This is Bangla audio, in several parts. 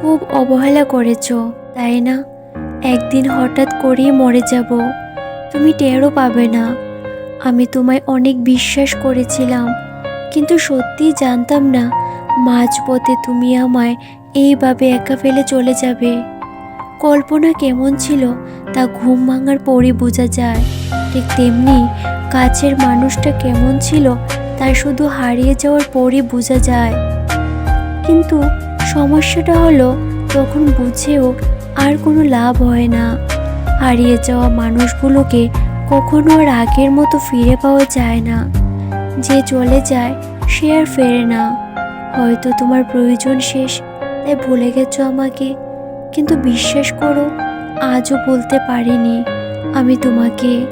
খুব অবহেলা করেছ, তাই না? একদিন হঠাৎ করেই মরে যাব। তুমি টেরও পাবে না। আমি তোমায় অনেক বিশ্বাস করেছিলাম, কিন্তু সত্যিই জানতাম না মাঝপথে তুমি আমায় এইভাবে একা ফেলে চলে যাবে। কল্পনা কেমন ছিল তা ঘুম ভাঙার পরই বোঝা যায়। ঠিক তেমনি কাছের মানুষটা কেমন ছিল তা শুধু হারিয়ে যাওয়ার পরই বোঝা যায়। কিন্তু সমস্যাটা হলো তখন বুঝেও আর কোনো লাভ হয় না। হারিয়ে যাওয়া মানুষগুলোকে কখনো আর আগের মতো ফিরে পাওয়া যায় না। যে চলে যায়, সে আর ফেরে না। হয়তো তোমার প্রয়োজন শেষ, তাই ভুলে গেছো আমাকে। কিন্তু বিশ্বাস করো, আজও বলতে পারিনি আমি তোমাকে।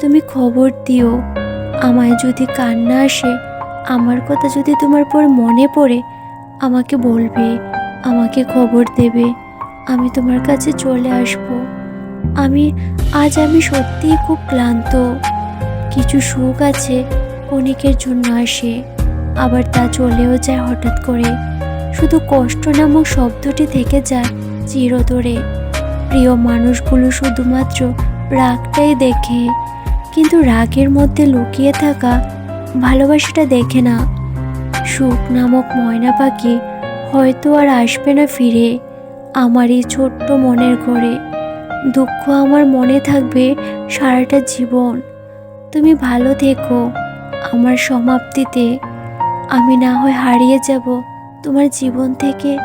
তুমি খবর দিও, আমায় যদি কান্না আসে, আমার কথা যদি তোমার পর মনে পড়ে আমাকে বলবে, আমাকে খবর দেবে, আমি তোমার কাছে চলে আসব। আমি, আজ আমি সত্যিই খুব ক্লান্ত। কিছু সুখ আছে ক্ষণিকের জন্য আসে, আবার তা চলেও যায় হঠাৎ করে। শুধু কষ্ট নামক শব্দটি থেকে যায় চিরতরে। প্রিয় মানুষগুলো শুধুমাত্র রাগটাই দেখে, কিন্তু রাগের মধ্যে লুকিয়ে থাকা ভালোবাসাটা দেখে না। সুখ নামক ময়না পাখি হয়তো আর আসবে না ফিরে আমার এই ছোট্ট মনের ঘরে। দুঃখ আমার মনে থাকবে সারাটা জীবন। তুমি ভালো থেকো আমার সমাপ্তিতে। আমি না হয় হারিয়ে যাব তোমার জীবন থেকে।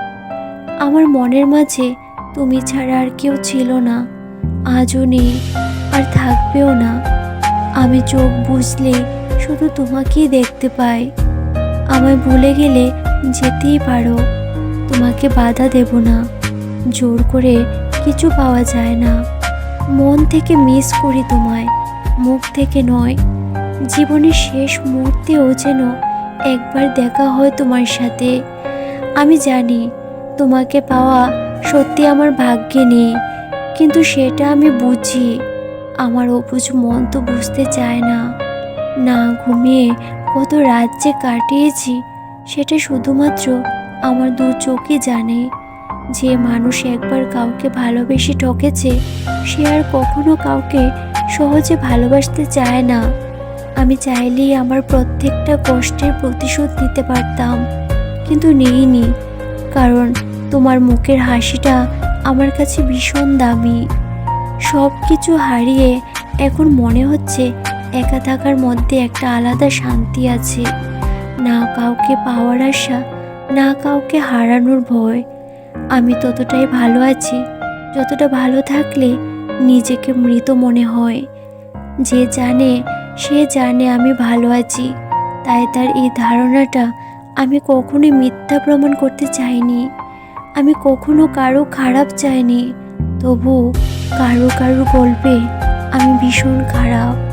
আমার মনের মাঝে তুমি ছাড়া আর কেউ ছিল না। আজও নেই আর থাকবেও না। আমি চোখ বুঝলে শুধু তোমাকেই দেখতে পাই। আমায় ভুলে গেলে যেতেই পারো। তোমাকে বাধা দেব না। জোর করে কিছু পাওয়া যায় না। মন থেকে মিস করি তোমায়। মুখ থেকে নয়। জীবনের শেষ মুহূর্তেও যেন একবার দেখা হয় তোমার সাথে। আমি জানি তোমাকে পাওয়া সত্যি আমার ভাগ্যে নেই, কিন্তু সেটা আমি বুঝি। আমার অবুঝ মন তো বুঝতে চায় না। না ঘুমিয়ে কত রাত যে কাটিয়েছি, সেটা শুধুমাত্র আমার দু চোখই জানে। যে মানুষ একবার কাউকে ভালোবেসে ঠকেছে, সে আর কখনো কাউকে সহজে ভালোবাসতে চায় না। আমি চাইলেই আমার প্রত্যেকটা কষ্টের প্রতিশোধ দিতে পারতাম, কিন্তু নিইনি, কারণ তোমার মুখের হাসিটা আমার কাছে ভীষণ দামি। সব কিছু হারিয়ে এখন মনে হচ্ছে একা থাকার মধ্যে একটা আলাদা শান্তি আছে। না কাউকে পাওয়ার আশা, না কাউকে হারানোর ভয়। আমি ততটাই ভালো আছি, যতটা ভালো থাকলে নিজেকে মৃত মনে হয়। যে জানে, সে জানে আমি ভালো আছি। তাই তার এই ধারণাটা আমি কখনোই মিথ্যা প্রমাণ করতে চাইনি। আমি কখনো কারও খারাপ চাইনি, তবু কারও কারও গল্পে আমি ভীষণ খারাপ।